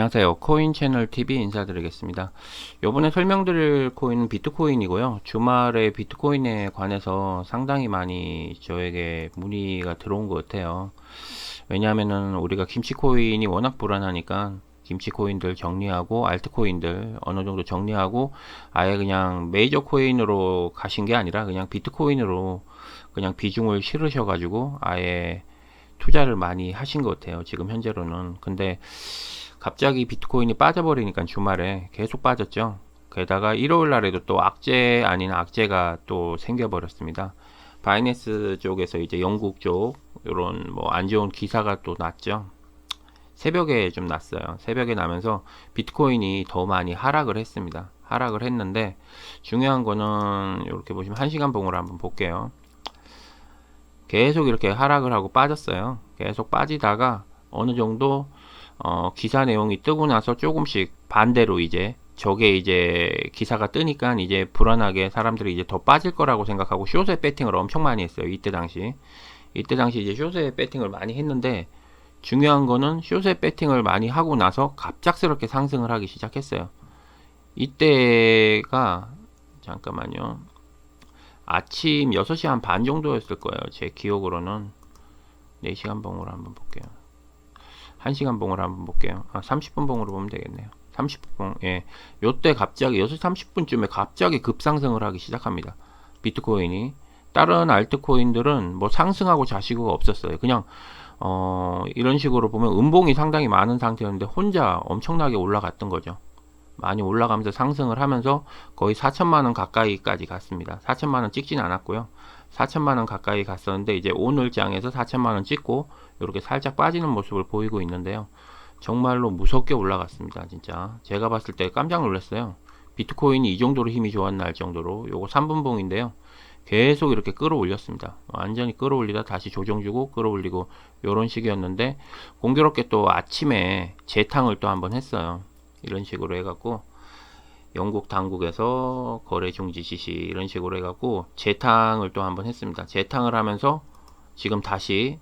안녕하세요. 코인 채널 TV 인사드리겠습니다. 이번에 설명드릴 코인은 비트코인이고요. 주말에 비트코인에 관해서 상당히 많이 저에게 문의가 들어온 것 같아요. 왜냐하면은 우리가 김치코인이 워낙 불안하니까 김치코인들 정리하고 알트코인들 어느 정도 정리하고 아예 그냥 메이저 코인으로 가신 게 아니라 그냥 비트코인으로 그냥 비중을 실으셔가지고 아예 투자를 많이 하신 것 같아요. 지금 현재로는. 근데 갑자기 비트코인이 빠져버리니까 주말에 계속 빠졌죠. 게다가 일요일 날에도 또 악재 아닌 악재가 또 생겨버렸습니다. 바이낸스 쪽에서 이제 영국 쪽 이런 뭐 안 좋은 기사가 또 났죠. 새벽에 좀 났어요. 새벽에 나면서 비트코인이 더 많이 하락을 했습니다. 하락을 했는데 중요한 거는 이렇게 보시면 1시간 봉으로 한번 볼게요. 계속 이렇게 하락을 하고 빠졌어요. 계속 빠지다가 어느 정도 어, 기사 내용이 뜨고 나서 조금씩 반대로 이제 저게 이제 기사가 뜨니까 이제 불안하게 사람들이 이제 더 빠질 거라고 생각하고 숏에 배팅을 엄청 많이 했어요. 이때 당시. 이때 당시 이제 숏에 배팅을 많이 했는데 중요한 거는 숏에 배팅을 많이 하고 나서 갑작스럽게 상승을 하기 시작했어요. 이때가 잠깐만요. 아침 6시 한 반 정도였을 거예요. 제 기억으로는 4시간 봉으로 한번 볼게요. 1시간 봉으로 한번 볼게요. 아, 30분 봉으로 보면 되겠네요. 30분, 예. 요때 갑자기 6시 30분쯤에 갑자기 급상승을 하기 시작합니다. 비트코인이. 다른 알트코인들은 뭐 상승하고 자시고가 없었어요. 그냥, 어, 이런 식으로 보면 음봉이 상당히 많은 상태였는데 혼자 엄청나게 올라갔던 거죠. 많이 올라가면서 상승을 하면서 거의 4천만원 가까이까지 갔습니다. 4천만원 찍진 않았고요. 4천만원 가까이 갔었는데 이제 오늘 장에서 4천만원 찍고 이렇게 살짝 빠지는 모습을 보이고 있는데요. 정말로 무섭게 올라갔습니다. 진짜 제가 봤을 때 깜짝 놀랐어요. 비트코인이 이 정도로 힘이 좋았나 할 정도로 요거 3분봉인데요. 계속 이렇게 끌어올렸습니다. 완전히 끌어올리다 다시 조정 주고 끌어올리고 요런 식이었는데 공교롭게 또 아침에 재탕을 또 한번 했어요. 이런 식으로 해갖고 영국 당국에서 거래 중지 지시 이런 식으로 해갖고 재탕을 또 한번 했습니다. 재탕을 하면서 지금 다시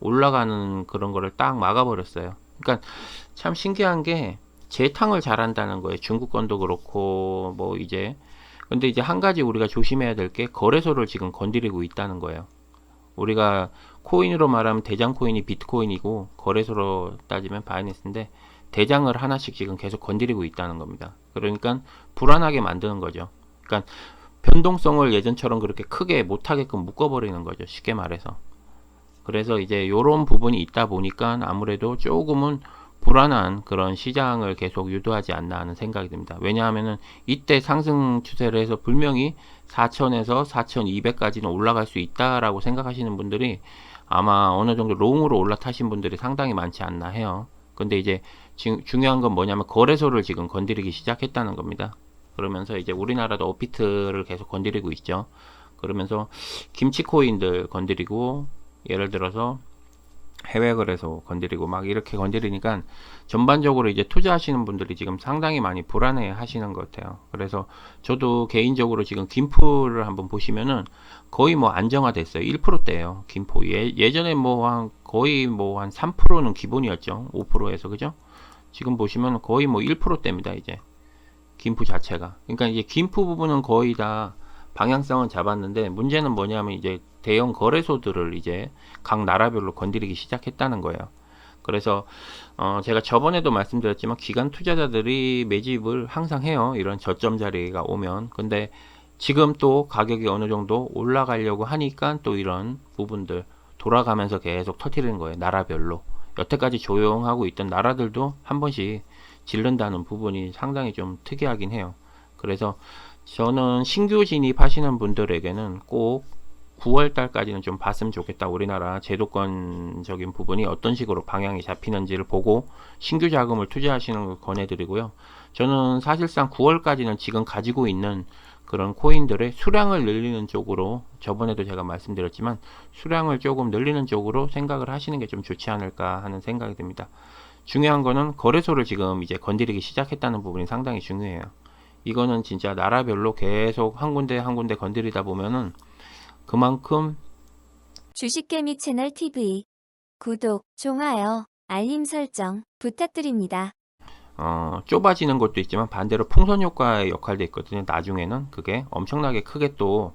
올라가는 그런 거를 딱 막아버렸어요. 그러니까 참 신기한 게 재탕을 잘한다는 거예요. 중국 건도 그렇고 뭐 이제 근데 이제 한 가지 우리가 조심해야 될 게 거래소를 지금 건드리고 있다는 거예요. 우리가 코인으로 말하면 대장 코인이 비트코인이고 거래소로 따지면 바이낸스인데 대장을 하나씩 지금 계속 건드리고 있다는 겁니다. 그러니까 불안하게 만드는 거죠. 그러니까 변동성을 예전처럼 그렇게 크게 못하게끔 묶어버리는 거죠. 쉽게 말해서. 그래서 이제 이런 부분이 있다 보니까 아무래도 조금은 불안한 그런 시장을 계속 유도하지 않나 하는 생각이 듭니다. 왜냐하면은 이때 상승 추세를 해서 분명히 4천에서 4,200까지는 올라갈 수 있다라고 생각하시는 분들이 아마 어느 정도 롱으로 올라타신 분들이 상당히 많지 않나 해요. 근데 이제 지, 중요한 건 뭐냐면 거래소를 지금 건드리기 시작했다는 겁니다. 그러면서 이제 우리나라도 오피트를 계속 건드리고 있죠. 그러면서 김치 코인들 건드리고 예를 들어서 해외 거래소 건드리고 막 이렇게 건드리니까 전반적으로 이제 투자하시는 분들이 지금 상당히 많이 불안해 하시는 것 같아요. 그래서 저도 개인적으로 지금 김포를 한번 보시면은 거의 뭐 안정화됐어요. 1%대예요. 김포. 예, 예전에 뭐 한 거의 뭐 한 3%는 기본이었죠. 5%에서 그죠? 지금 보시면 거의 뭐 1%대입니다. 이제 김포 자체가. 그러니까 이제 김포 부분은 거의 다 방향성은 잡았는데 문제는 뭐냐면 이제 대형 거래소들을 이제 각 나라별로 건드리기 시작했다는 거예요. 그래서 어 제가 저번에도 말씀드렸지만 기관 투자자들이 매집을 항상 해요. 이런 저점 자리가 오면. 근데 지금 또 가격이 어느 정도 올라가려고 하니까 또 이런 부분들 돌아가면서 계속 터트리는 거예요. 나라별로. 여태까지 조용하고 있던 나라들도 한 번씩 질른다는 부분이 상당히 좀 특이하긴 해요. 그래서 저는 신규 진입하시는 분들에게는 꼭 9월 달까지는 좀 봤으면 좋겠다. 우리나라 제도권적인 부분이 어떤 식으로 방향이 잡히는지를 보고 신규 자금을 투자하시는 걸 권해드리고요. 저는 사실상 9월까지는 지금 가지고 있는 그런 코인들의 수량을 늘리는 쪽으로 저번에도 제가 말씀드렸지만 수량을 조금 늘리는 쪽으로 생각을 하시는 게 좀 좋지 않을까 하는 생각이 듭니다. 중요한 거는 거래소를 지금 이제 건드리기 시작했다는 부분이 상당히 중요해요. 이거는 진짜 나라별로 계속 한 군데 한 군데 건드리다 보면은 그만큼 주식개미 채널 TV 구독, 좋아요, 알림 설정 부탁드립니다. 어, 좁아지는 것도 있지만 반대로 풍선 효과의 역할도 있거든요. 나중에는 그게 엄청나게 크게 또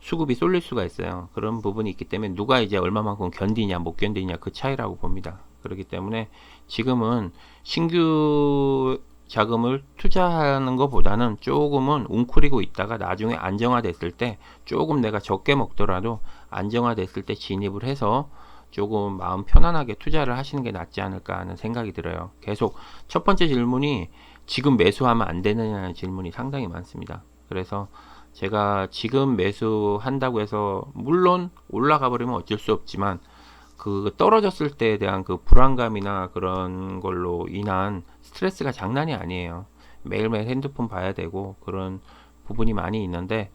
수급이 쏠릴 수가 있어요. 그런 부분이 있기 때문에 누가 이제 얼마만큼 견디냐 못 견디냐 그 차이라고 봅니다. 그렇기 때문에 지금은 신규 자금을 투자하는 것보다는 조금은 웅크리고 있다가 나중에 안정화됐을 때 조금 내가 적게 먹더라도 안정화됐을 때 진입을 해서 조금 마음 편안하게 투자를 하시는 게 낫지 않을까 하는 생각이 들어요. 계속 첫 번째 질문이 지금 매수하면 안 되느냐는 질문이 상당히 많습니다. 그래서 제가 지금 매수한다고 해서 물론 올라가 버리면 어쩔 수 없지만 그 떨어졌을 때에 대한 그 불안감이나 그런 걸로 인한 스트레스가 장난이 아니에요. 매일매일 핸드폰 봐야 되고 그런 부분이 많이 있는데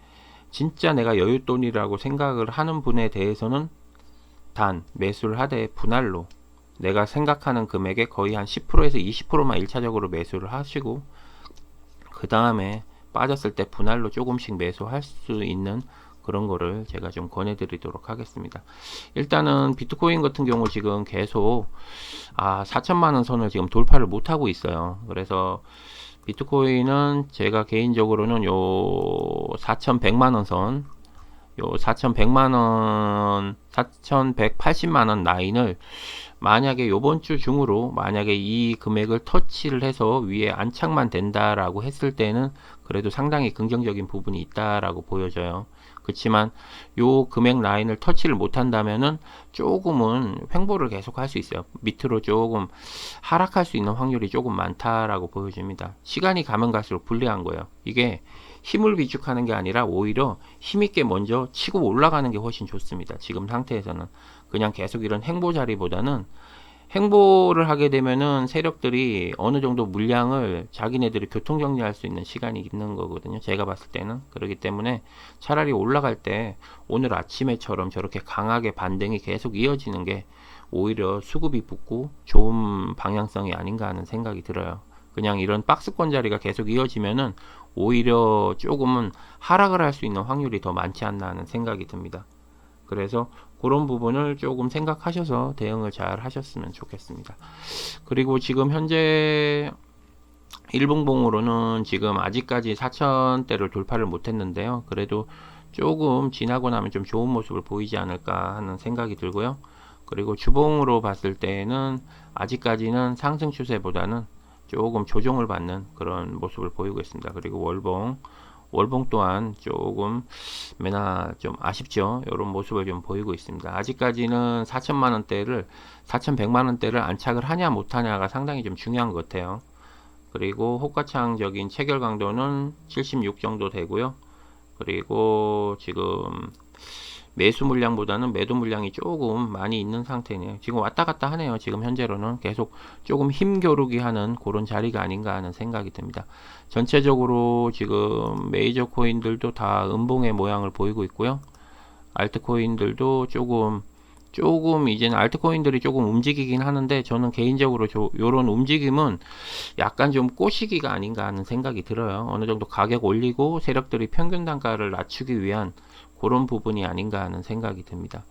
진짜 내가 여윳돈이라고 생각을 하는 분에 대해서는 단 매수를 하되 분할로 내가 생각하는 금액의 거의 한 10%에서 20%만 1차적으로 매수를 하시고 그 다음에 빠졌을 때 분할로 조금씩 매수할 수 있는 그런 거를 제가 좀 권해드리도록 하겠습니다. 일단은 비트코인 같은 경우 지금 계속 아 4천만 원 선을 지금 돌파를 못 하고 있어요. 그래서 비트코인은 제가 개인적으로는 요 4,100만 원 선, 요 4,100만 원, 4,180만 원 라인을 만약에 요번 주 중으로 만약에 이 금액을 터치를 해서 위에 안착만 된다라고 했을 때는 그래도 상당히 긍정적인 부분이 있다라고 보여져요. 그렇지만 요 금액 라인을 터치를 못 한다면은 조금은 횡보를 계속 할 수 있어요. 밑으로 조금 하락할 수 있는 확률이 조금 많다라고 보여집니다. 시간이 가면 갈수록 불리한 거예요. 이게 힘을 비축하는 게 아니라 오히려 힘있게 먼저 치고 올라가는 게 훨씬 좋습니다. 지금 상태에서는 그냥 계속 이런 행보 자리보다는 행보를 하게 되면은 세력들이 어느 정도 물량을 자기네들이 교통 정리할 수 있는 시간이 있는 거거든요. 제가 봤을 때는 그렇기 때문에 차라리 올라갈 때 오늘 아침에처럼 저렇게 강하게 반등이 계속 이어지는 게 오히려 수급이 붙고 좋은 방향성이 아닌가 하는 생각이 들어요. 그냥 이런 박스권 자리가 계속 이어지면은 오히려 조금은 하락을 할 수 있는 확률이 더 많지 않나 하는 생각이 듭니다. 그래서 그런 부분을 조금 생각하셔서 대응을 잘 하셨으면 좋겠습니다. 그리고 지금 현재 일봉봉으로는 지금 아직까지 4천대를 돌파를 못했는데요. 그래도 조금 지나고 나면 좀 좋은 모습을 보이지 않을까 하는 생각이 들고요. 그리고 주봉으로 봤을 때는 아직까지는 상승 추세보다는 조금 조정을 받는 그런 모습을 보이고 있습니다. 그리고 월봉 월봉 또한 조금 매나 좀 아쉽죠. 이런 모습을 좀 보이고 있습니다. 아직까지는 4천만 원대를 4,100만 원대를 안착을 하냐 못하냐가 상당히 좀 중요한 것 같아요. 그리고 호가창적인 체결 강도는 76 정도 되고요. 그리고 지금 매수 물량보다는 매도 물량이 조금 많이 있는 상태네요. 지금 왔다 갔다 하네요. 지금 현재로는 계속 조금 힘겨루기 하는 그런 자리가 아닌가 하는 생각이 듭니다. 전체적으로 지금 메이저 코인들도 다 음봉의 모양을 보이고 있고요. 알트코인들도 조금 조금 이제는 알트코인들이 조금 움직이긴 하는데 저는 개인적으로 저, 요런 움직임은 약간 좀 꼬시기가 아닌가 하는 생각이 들어요. 어느 정도 가격 올리고 세력들이 평균 단가를 낮추기 위한 그런 부분이 아닌가 하는 생각이 듭니다.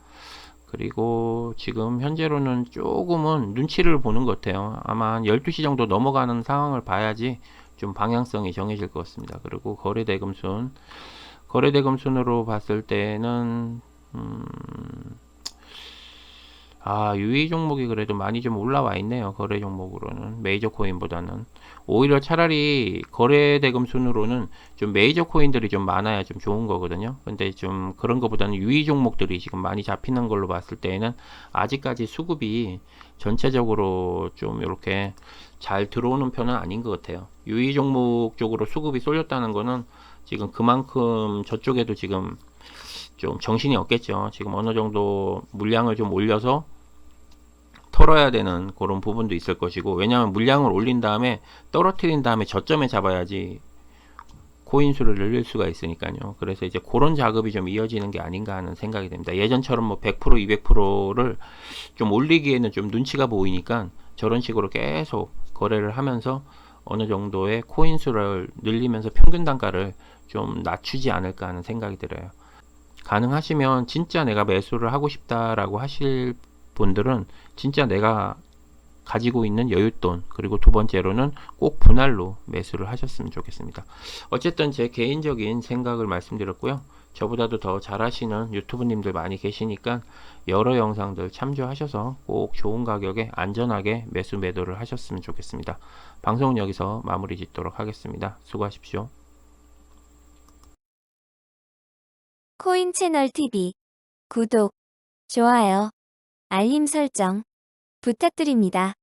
그리고 지금 현재로는 조금은 눈치를 보는 것 같아요. 아마 한 12시 정도 넘어가는 상황을 봐야지 좀 방향성이 정해질 것 같습니다. 그리고 거래대금순, 거래대금순으로 봤을 때는, 음, 아, 유의 종목이 그래도 많이 좀 올라와 있네요. 거래 종목으로는. 메이저 코인보다는. 오히려 차라리 거래 대금 순으로는 좀 메이저 코인들이 좀 많아야 좀 좋은 거거든요. 근데 좀 그런 것보다는 유의 종목들이 지금 많이 잡히는 걸로 봤을 때에는 아직까지 수급이 전체적으로 좀 이렇게 잘 들어오는 편은 아닌 것 같아요. 유의 종목 쪽으로 수급이 쏠렸다는 거는 지금 그만큼 저쪽에도 지금 좀 정신이 없겠죠. 지금 어느 정도 물량을 좀 올려서 털어야 되는 그런 부분도 있을 것이고 왜냐하면 물량을 올린 다음에 떨어뜨린 다음에 저점에 잡아야지 코인 수를 늘릴 수가 있으니까요. 그래서 이제 그런 작업이 좀 이어지는 게 아닌가 하는 생각이 됩니다. 예전처럼 뭐 100% 200%를 좀 올리기에는 좀 눈치가 보이니까 저런 식으로 계속 거래를 하면서 어느 정도의 코인 수를 늘리면서 평균 단가를 좀 낮추지 않을까 하는 생각이 들어요. 가능하시면 진짜 내가 매수를 하고 싶다라고 하실 분들은 진짜 내가 가지고 있는 여윳돈 그리고 두 번째로는 꼭 분할로 매수를 하셨으면 좋겠습니다. 어쨌든 제 개인적인 생각을 말씀드렸고요. 저보다도 더 잘하시는 유튜브님들 많이 계시니까 여러 영상들 참조하셔서 꼭 좋은 가격에 안전하게 매수 매도를 하셨으면 좋겠습니다. 방송은 여기서 마무리 짓도록 하겠습니다. 수고하십시오. 코인 채널 TV 구독, 좋아요, 알림 설정 부탁드립니다.